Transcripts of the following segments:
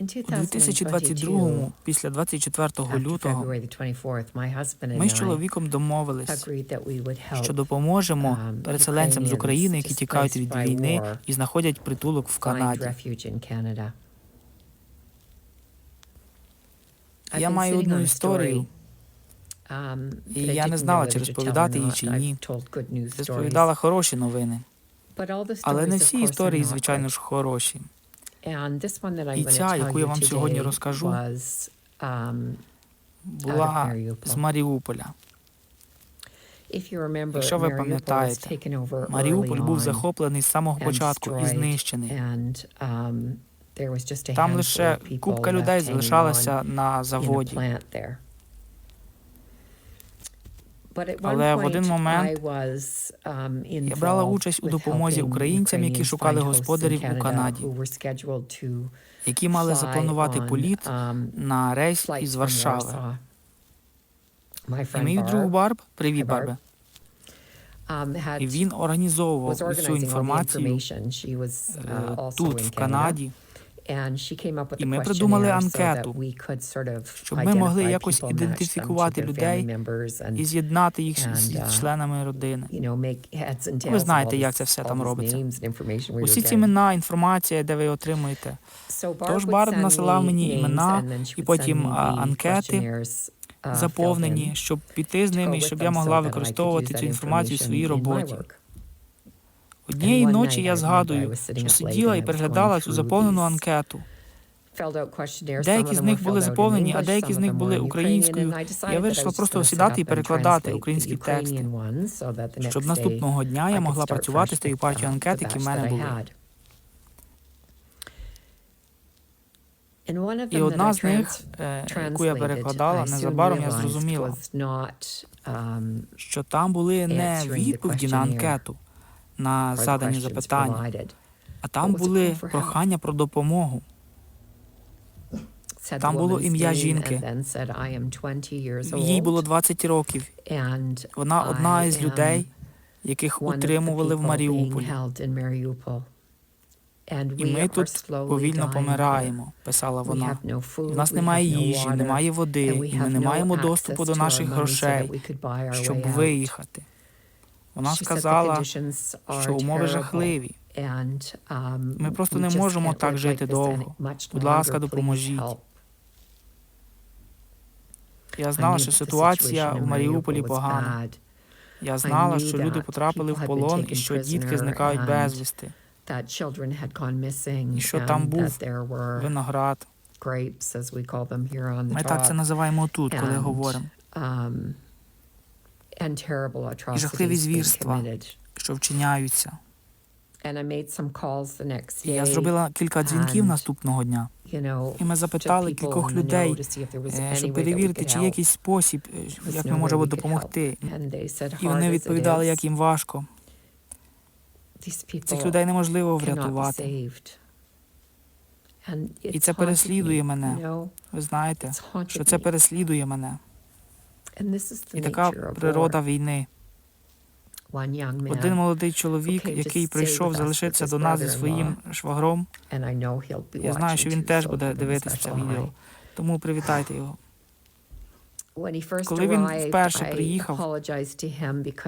У 2022, 2022, після 24 лютого, ми з чоловіком домовились, що допоможемо um, переселенцям з України, які тікають від війни і знаходять притулок в Канаді. Я маю одну історію, і я не знала, чи розповідати її чи ні. розповідала хороші новини, але не всі історії, звичайно ж, хороші. І ця, яку я вам сьогодні розкажу, um, Була з Маріуполя. Якщо ви пам'ятаєте, Маріуполь був захоплений з самого початку і знищений. Там лише купка людей залишалася на заводі. Але в один момент Я брала участь у допомозі українцям, які шукали господарів у Канаді, які мали запланувати політ на рейс із Варшави. І мій друг Барб, привіт, Барбе, і він організовував усю інформацію е, тут, в Канаді, І ми придумали анкету, щоб ми могли якось ідентифікувати людей і з'єднати їх з з членами родини. Ви знаєте, як це все там робиться. Усі ці імена, інформація, де ви отримуєте. Тож Барб насилав мені імена і потім анкети заповнені, щоб піти з ними, і щоб я могла використовувати цю інформацію в своїй роботі. Однієї ночі я згадую, що сиділа і переглядала цю заповнену анкету. Деякі з них були заповнені, а деякі з них були українською. Я вирішила просто сідати і перекладати українські тексти, Щоб наступного дня я могла працювати з тією партією анкет, які в мене були. І одна з них, яку я перекладала, незабаром я зрозуміла, Що там були не відповіді на анкету, на задані запитання, а там були прохання про допомогу. Там було ім'я жінки. Їй було 20 років. Вона одна із людей, яких утримували в Маріуполі. І ми тут повільно помираємо, писала вона. У нас немає їжі, немає води, і ми не маємо доступу до наших грошей, щоб виїхати. Вона сказала, що умови жахливі. Ми просто не можемо так жити довго. Будь ласка, допоможіть. Я знала, що ситуація у Маріуполі погана. Я знала, що люди потрапили в полон і що дітки зникають безвісти. І що там був Виноград. Ми так це називаємо тут, коли говоримо, і жахливі звірства. що вчиняються. І я зробила кілька дзвінків наступного дня, і ми запитали кількох людей, е, щоб перевірити, чи є якийсь спосіб, е, як ми можемо допомогти. І вони відповідали, як їм важко. Цих людей неможливо врятувати. І це переслідує мене. Ви знаєте, що це переслідує мене. І така природа війни. Один Один молодий чоловік, який прийшов залишитися до нас зі своїм швагром. Я знаю, що він теж буде дивитися це відео. Тому привітайте його. Коли він вперше приїхав,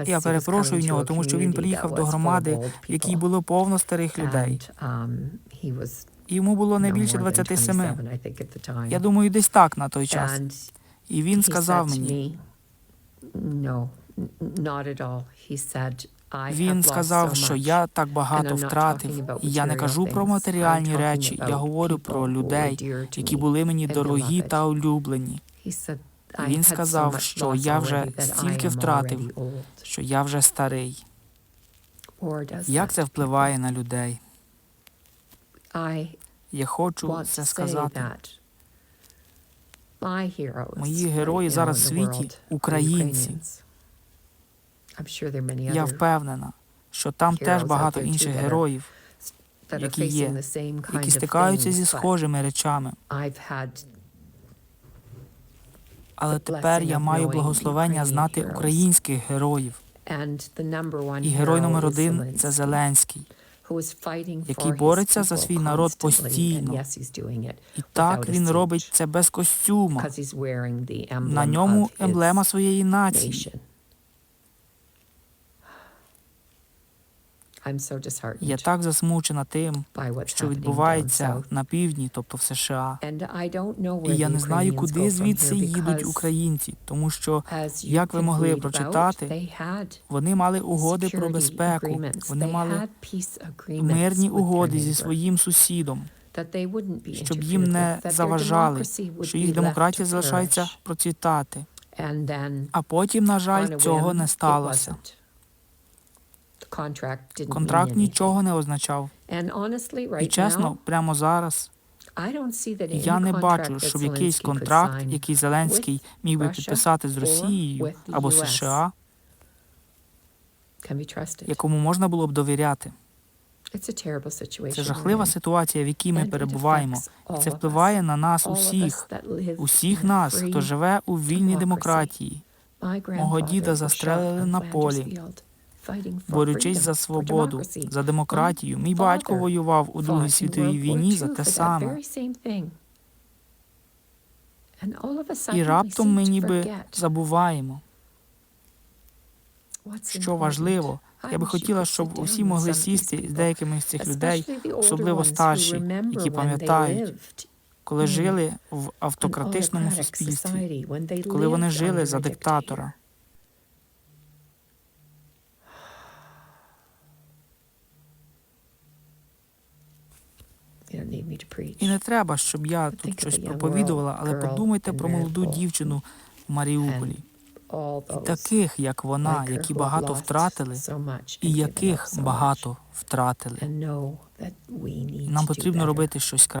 я перепрошую нього, тому що він приїхав до громади, в якій було повно старих людей. Йому було не більше 27. Я думаю, десь так на той час. І він сказав мені, він сказав, що я так багато втратив, і я не кажу про матеріальні речі, я говорю про людей, які були мені дорогі та улюблені. Він сказав, що я вже стільки втратив, що я вже старий. Як це впливає на людей? Я хочу це сказати. Мої герої зараз в світі українці. Я впевнена, що там теж багато інших героїв, які є, які стикаються зі схожими речами. Але тепер я маю благословення знати українських героїв. І герой номер один це Зеленський. Який бореться за свій народ постійно. І так він робить це без костюма. На ньому емблема своєї нації. Я так засмучена тим, що відбувається на півдні, тобто в США. І я не знаю, куди звідси їдуть українці, тому що, як ви могли прочитати, вони мали угоди про безпеку, вони мали мирні угоди зі своїм сусідом, щоб їм не заважали, що їх демократія залишається процвітати. А потім, на жаль, цього не сталося. Контракт нічого не означав. І чесно, прямо зараз я не бачу, щоб якийсь контракт, який Зеленський міг би підписати з Росією або США, якому можна було б довіряти. Це жахлива ситуація, в якій ми перебуваємо. І це впливає на нас усіх, усіх нас, хто живе у вільній демократії. Мого діда застрелили на полі, Борючись за свободу, за демократію, мій батько воював у Другій світовій війні за те саме. І раптом ми ніби забуваємо, що важливо. Я би хотіла, щоб усі могли сісти з деякими з цих людей, особливо старші, які пам'ятають, коли жили в автократичному суспільстві, коли вони жили за диктатора. І не треба, щоб я тут щось проповідувала, але подумайте про молоду дівчину в Маріуполі, і таких, як вона, які багато втратили, і яких багато втратили. Нам потрібно робити щось краще.